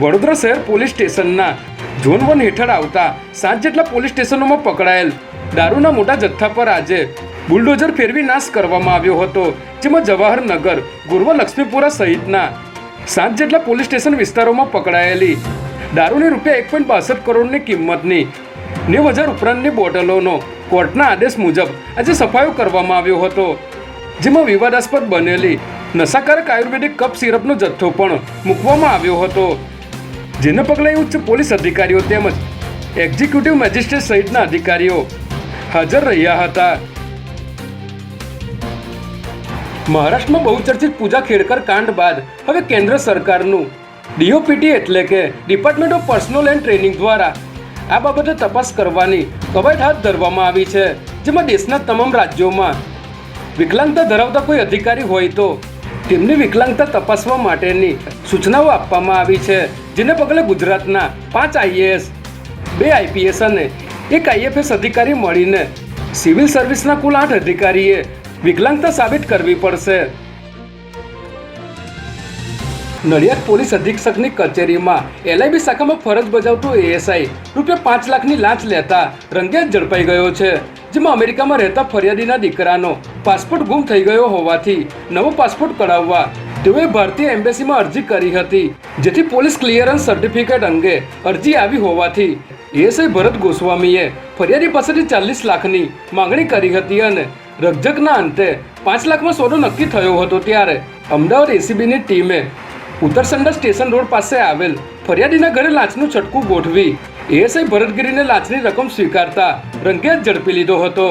વડોદરા શહેર પોલીસ સ્ટેશનના zone one હેઠળ આવતા સાત જેટલા પોલીસ સ્ટેશનોમાં પકડાયેલ દારૂના મોટા જથ્થા પર આજે બુલડોઝર ફેરવી નાશ કરવામાં આવ્યો હતો, જેમાં જવાહરનગર, ગુરવા, લક્ષ્મીપુરા સહિતના સાત જેટલા પોલીસ સ્ટેશન વિસ્તારોમાં પકડાયેલી દારૂની રૂપિયા એક પોઈન્ટ બાસઠ કરોડની કિંમતની નેવ હજાર ઉપરાંતની બોટલોનો કોર્ટના આદેશ મુજબ આજે સફાયો કરવામાં આવ્યો હતો, જેમાં વિવાદાસ્પદ બનેલી નશાકારક આયુર્વેદિક કપ સિરપનો જથ્થો પણ મૂકવામાં આવ્યો હતો. જેને પગલે ઉચ્ચ પોલીસ અધિકારીઓ તેમજ એક્ઝિક્યુટિવ મેજિસ્ટ્રેટ સહિતના અધિકારીઓ હાજર રહ્યા હતા. મહારાષ્ટ્રમાં બહુચર્ચિત પૂજા ખેડકર કાંડ બાદ હવે કેન્દ્ર સરકારનું ડીઓપીટી એટલે કે department of personnel and training દ્વારા આ બાબતે તપાસ કરવાની કવાયત હાથ ધરવામાં આવી છે. જેમાં દેશના તમામ રાજ્યોમાં વિકલાંગતા ધરાવતા કોઈ અધિકારી હોય તો તેમની વિકલાંગતા તપાસવા માટેની સૂચનાઓ આપવામાં આવી છે, જેને પગલે ગુજરાતના પાંચ આઈએએસ, બે આઈપીએસ અને એક આઈએફએસ અધિકારી મળીને સિવિલ સર્વિસના કુલ આઠ અધિકારીએ વિકલાંગતા સાબિત કરવી પડશે. નડિયાદ પોલીસ અધિક્ષકની કચેરીમાં એલઆઈબી શાખામાં ફરજ બજાવતો એએસઆઈ રૂપિયા પાંચ લાખની લાંચ લેતા રંગેજ ઝડપાઈ ગયો છે. જેમાં અમેરિકામાં રહેતા ફરિયાદીના દીકરાનો પાસપોર્ટ ગુમ થઈ ગયો હોવાથી નવો પાસપોર્ટ કઢાવવા તેઓએ ભારતીય એમ્બેસીમાં અરજી કરી હતી, જેથી પોલીસ ક્લિયરન્સ સર્ટિફિકેટ અંગે અરજી આવી હોવાથી એએસઆઈ ભરત ગોસ્વામીએ ફરિયાદી પાસેથી ચાલીસ લાખની માંગણી કરી હતી અને રકઝકના અંતે પાંચ લાખમાં સોદો નક્કી થયો હતો ત્યારે અમદાવાદ એસીબીની ટીમે ઉત્તરસંડા સ્ટેશન રોડ પાસે આવેલ ફરિયાદીના ઘરે લાંચનું છટકું ગોઠવી એએસઆઈ ભરતગીરીને લાંચની રકમ સ્વીકારતા રંગેજ ઝડપી લીધો હતો.